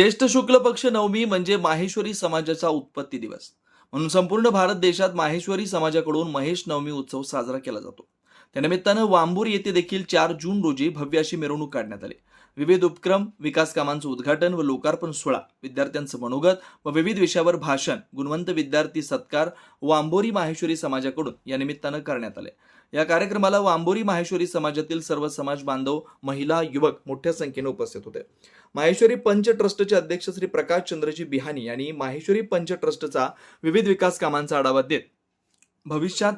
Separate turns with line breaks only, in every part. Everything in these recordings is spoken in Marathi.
ज्येष्ठ शुक्ल पक्ष नवमी म्हणजे माहेश्वरी समाजाचा उत्पत्ती दिवस. म्हणून संपूर्ण भारत देशात माहेश्वरी समाजाकडून महेश नवमी उत्सव साजरा केला जातो. त्यानिमित्तानं वांबूर येथे देखील चार जून रोजी भव्य अशी मिरवणूक काढण्यात आली. विविध उपक्रम विकास कामांचं उद्घाटन व लोकार्पण सोहळा विद्यार्थ्यांचं मनोगत व विविध विषयावर भाषण गुणवंत विद्यार्थी सत्कार वांबोरी माहेश्वरी समाजाकडून या निमित्तानं करण्यात आले. या कार्यक्रमाला वांबोरी माहेश्वरी समाजातील सर्व समाज बांधव महिला युवक मोठ्या संख्येने उपस्थित होते. माहेश्वरी पंच ट्रस्टचे अध्यक्ष श्री प्रकाश चंद्रजी बिहानी यांनी माहेश्वरी पंच ट्रस्टचा विविध विकास कामांचा आढावा देत भविष्यात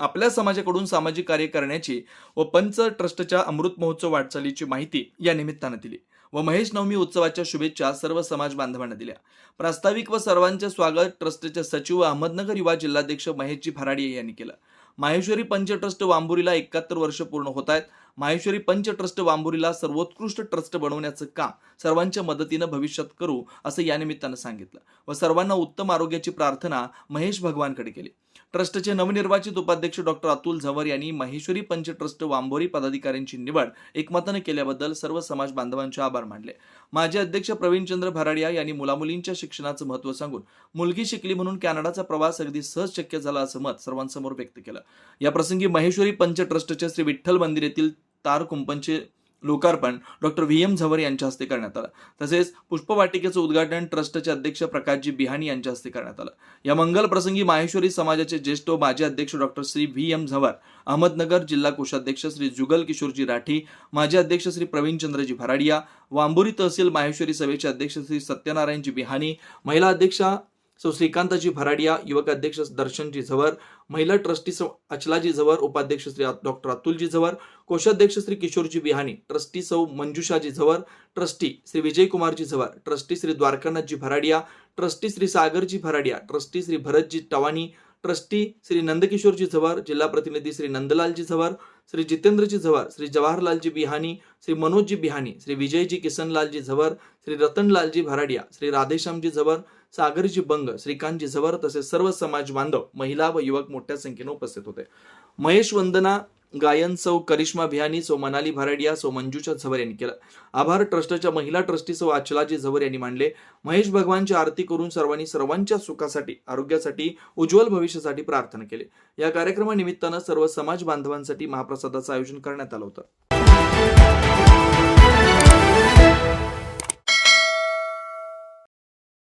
आपल्या समाजाकडून सामाजिक कार्य करण्याची व पंच ट्रस्टच्या अमृत महोत्सव वाटचालीची माहिती या निमित्तानं दिली. व महेश नवमी उत्सवाच्या शुभेच्छा सर्व समाज बांधवांना दिल्या. प्रास्ताविक व सर्वांचे स्वागत ट्रस्टचे सचिव अहमदनगर युवा जिल्हाध्यक्ष महेशजी फराडिये यांनी केलं. माहेश्वरी पंच ट्रस्ट वांबुरीला एकाहत्तर वर्ष पूर्ण होत आहेत. माहेश्वरी पंच ट्रस्ट वांबुरीला सर्वोत्कृष्ट ट्रस्ट बनवण्याचं काम सर्वांच्या मदतीनं भविष्यात करू असं या निमित्तानं सांगितलं. व सर्वांना उत्तम आरोग्याची प्रार्थना महेश भगवानकडे केली. ट्रस्टचे नवनिर्वाचित उपाध्यक्ष डॉक्टर अतुल झंवर यांनी महेश्वरी पंच ट्रस्ट वांबोरी पदाधिकाऱ्यांची निवड एकमतानं केल्याबद्दल सर्व समाज बांधवांचे आभार मानले. माजी अध्यक्ष प्रवीणचंद्र भराडिया यांनी मुलामुलींच्या शिक्षणाचं महत्त्व सांगून मुलगी शिकली म्हणून कॅनडाचा प्रवास अगदी सहज शक्य झाला असं मत सर्वांसमोर व्यक्त केलं. या प्रसंगी महेश्वरी पंच ट्रस्टच्या श्री विठ्ठल मंदिर येथील तार कुंपणचे लोकार्पण डॉक्टर व्ही एम झवर यांच्या हस्ते करण्यात आलं. तसेच पुष्पवाटिकेचं उद्घाटन ट्रस्टचे अध्यक्ष प्रकाशजी बिहानी यांच्या हस्ते करण्यात आलं. या मंगल प्रसंगी माहेश्वरी समाजाचे ज्येष्ठ माजी अध्यक्ष doctor Shri V M Zawar Ahmednagar जिल्हा कोषाध्यक्ष श्री जुगल किशोरजी राठी माजी अध्यक्ष श्री प्रवीणचंद्रजी भराडिया वांबोरी तहसील माहेश्वरी सभेचे अध्यक्ष श्री सत्यनारायणजी बिहानी महिला अध्यक्षा सौ श्रीकांताजी भराडिया युवक अध्यक्ष दर्शनजी झवर महिला ट्रस्टी सौ अचलाजी झवर उपाध्यक्ष श्री डॉक्टर अतुलजी झवर कोषाध्यक्ष श्री किशोरजी बिहानी ट्रस्टी सौ Manjushaji Zawar trustee Shri Vijaykumarji Zawar trustee Shri Dwarkanathji Bharadia trustee Shri Sagarji Bharadia trustee Shri Bharatji Tawani trustee Shri नंदकिशोरजी झवर जिल्हा प्रतिनिधी श्री नंदलालजी झवर श्री जितेंद्रजी झवर श्री जवाहरलालजी बिहानी श्री मनोजजी बिहानी श्री विजयजी किसनलालजी झवर श्री रतनलालजी भराडिया श्री राधेश्यामजी झवर सागरजी बंग श्रीकांतजी झवर तसेच सर्व समाज बांधव महिला व युवक मोठ्या संख्येने उपस्थित होते. महेश वंदना गायन सौ करिश्मा भियानी सौ मनाली भराडिया सौ मंजुषा झवर यांनी केलं. आभार ट्रस्टच्या महिला ट्रस्टी सौ आचलाजी झवर यांनी मांडले. महेश भगवानची आरती करून सर्वांनी सर्वांच्या सुखासाठी आरोग्यासाठी उज्ज्वल भविष्यासाठी प्रार्थना केली. या कार्यक्रमानिमित्तानं सर्व समाज बांधवांसाठी महाप्रसादाचं आयोजन करण्यात आलं होतं.